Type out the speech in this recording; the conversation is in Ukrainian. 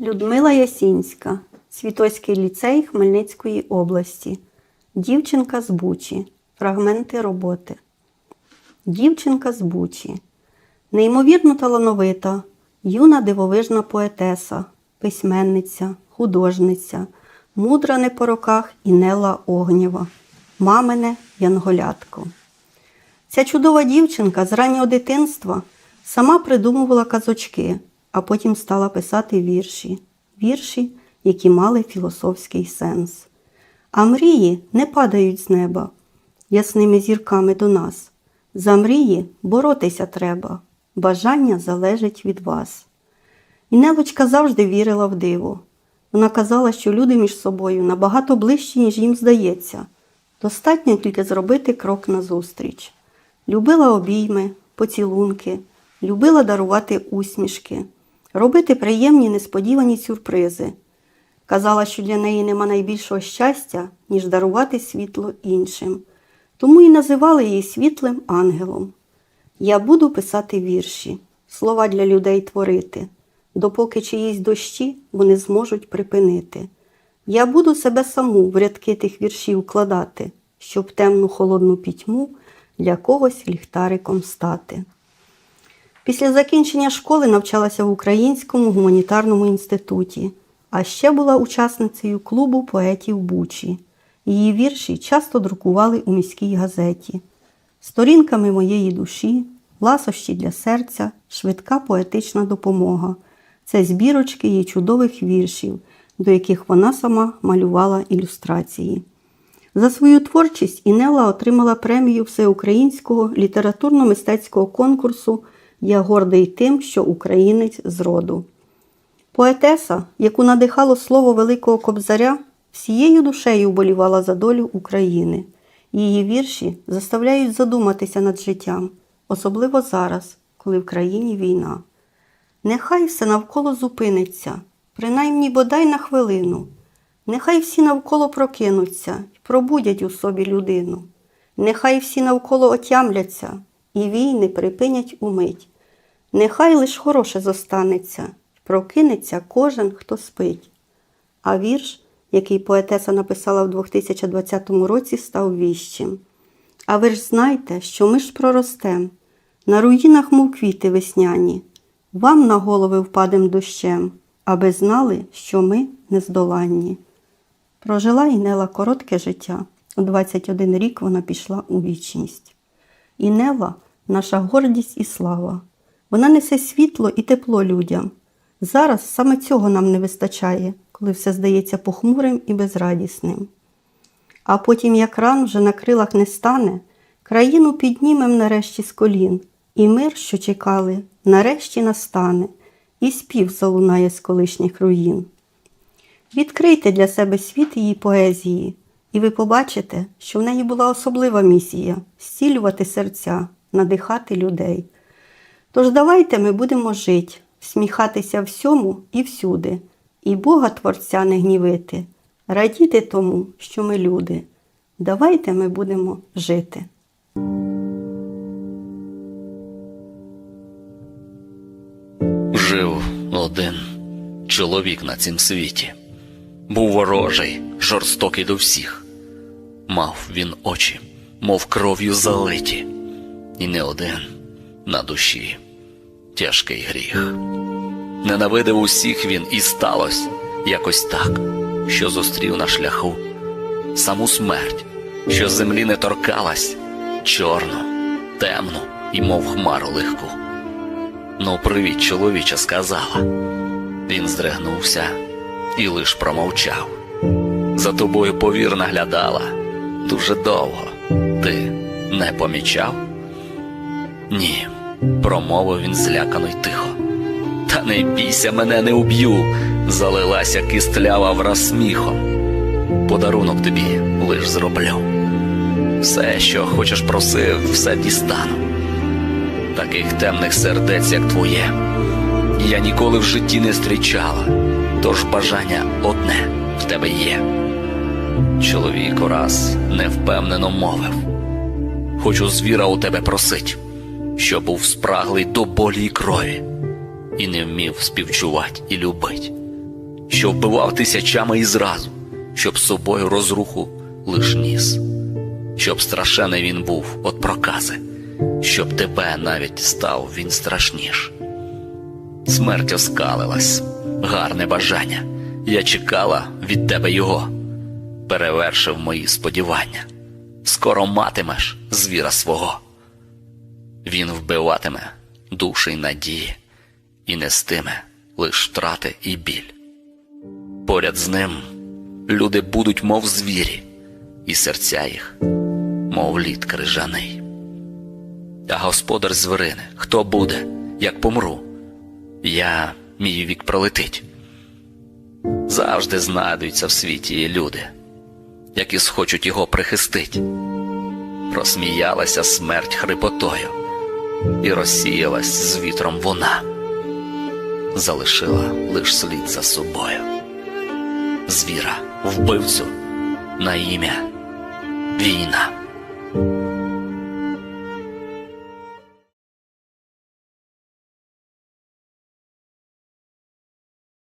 Людмила Ясінська, Світоський ліцей Хмельницької області. Дівчинка з Бучі. Фрагменти роботи. Дівчинка з Бучі. Неймовірно талановита, юна дивовижна поетеса, письменниця, художниця, мудра не по роках Інела Огнєва, мамине Янголятко. Ця чудова дівчинка з раннього дитинства сама придумувала казочки, а потім стала писати вірші, вірші, які мали філософський сенс. А мрії не падають з неба ясними зірками до нас. За мрії боротися треба, бажання залежить від вас. І Нелочка завжди вірила в диво. Вона казала, що люди між собою набагато ближчі, ніж їм здається. Достатньо тільки зробити крок назустріч. Любила обійми, поцілунки, любила дарувати усмішки, робити приємні несподівані сюрпризи. Казала, що для неї нема найбільшого щастя, ніж дарувати світло іншим. Тому і називали її світлим ангелом. Я буду писати вірші, слова для людей творити, допоки чиїсь дощі вони зможуть припинити. Я буду себе саму в рядки тих віршів кладати, щоб темну холодну пітьму для когось ліхтариком стати. Після закінчення школи навчалася в Українському гуманітарному інституті, а ще була учасницею клубу поетів Бучі. Її вірші часто друкували у міській газеті. Сторінками моєї душі, ласощі для серця, швидка поетична допомога. Це збірочки її чудових віршів, до яких вона сама малювала ілюстрації. За свою творчість Інела отримала премію Всеукраїнського літературно-мистецького конкурсу Я гордий тим, що українець з роду. Поетеса, яку надихало слово Великого Кобзаря, всією душею вболівала за долю України. Її вірші заставляють задуматися над життям, особливо зараз, коли в країні війна. Нехай все навколо зупиниться, принаймні бодай на хвилину. Нехай всі навколо прокинуться і пробудять у собі людину. Нехай всі навколо отямляться і війни припинять умить. Нехай лиш хороше зостанеться, прокинеться кожен, хто спить. А вірш, який поетеса написала в 2020 році, став віщим. А ви ж знайте, що ми ж проростем, на руїнах, мов квіти весняні, вам на голови впадем дощем, аби знали, що ми нездоланні. Прожила Інела коротке життя. У 21 рік вона пішла у вічність. Інела наша гордість і слава. Вона несе світло і тепло людям. Зараз саме цього нам не вистачає, коли все здається похмурим і безрадісним. А потім, як ран вже на крилах не стане, країну піднімем нарешті з колін, і мир, що чекали, нарешті настане, і спів залунає з колишніх руїн. Відкрийте для себе світ її поезії, і ви побачите, що в неї була особлива місія зцілювати серця, надихати людей. Тож давайте ми будемо жити, всміхатися всьому і всюди, і Бога Творця не гнівити, радіти тому, що ми люди. Давайте ми будемо жити. Жив один чоловік на цім світі. Був ворожий, жорстокий до всіх. Мав він очі, мов кров'ю залиті, і не один на душі тяжкий гріх. Ненавидив усіх він і сталося якось так, що зустрів на шляху саму смерть, що землі не торкалась, чорну, темну і мов хмару легку. Ну, привіт, чоловіче, сказала. Він здригнувся і лиш промовчав. За тобою повірно глядала дуже довго. Ти не помічав? Ні, промовив він злякано й тихо. Та не бійся, мене не уб'ю, залилася кистлява враз сміхом. Подарунок тобі лиш зроблю. Все, що хочеш просив, все дістану таких темних сердець, як твоє, я ніколи в житті не зустрічала, тож бажання одне в тебе є. Чоловік раз невпевнено мовив, хочу звіра у тебе просить, що був спраглий до болі й крові, і не вмів співчувати і любить. що вбивав тисячами і зразу, щоб собою розруху лиш ніс, щоб страшений він був от прокази, щоб тебе навіть став він страшніш. Смерть оскалилась, гарне бажання. Я чекала від тебе його, перевершив мої сподівання. Скоро матимеш звіра свого. Він вбиватиме душі й надії і нестиме лиш втрати і біль. Поряд з ним люди будуть, мов звірі, і серця їх, мов лід крижаний. А господар звірини, хто буде, як помру? Я мій вік пролетить. Завжди знайдуться в світі люди, які схочуть його прихистить. Розсміялася смерть хрипотою, і розсіялась з вітром вона, залишила лиш слід за собою. Звіра, вбивцю на ім'я війна.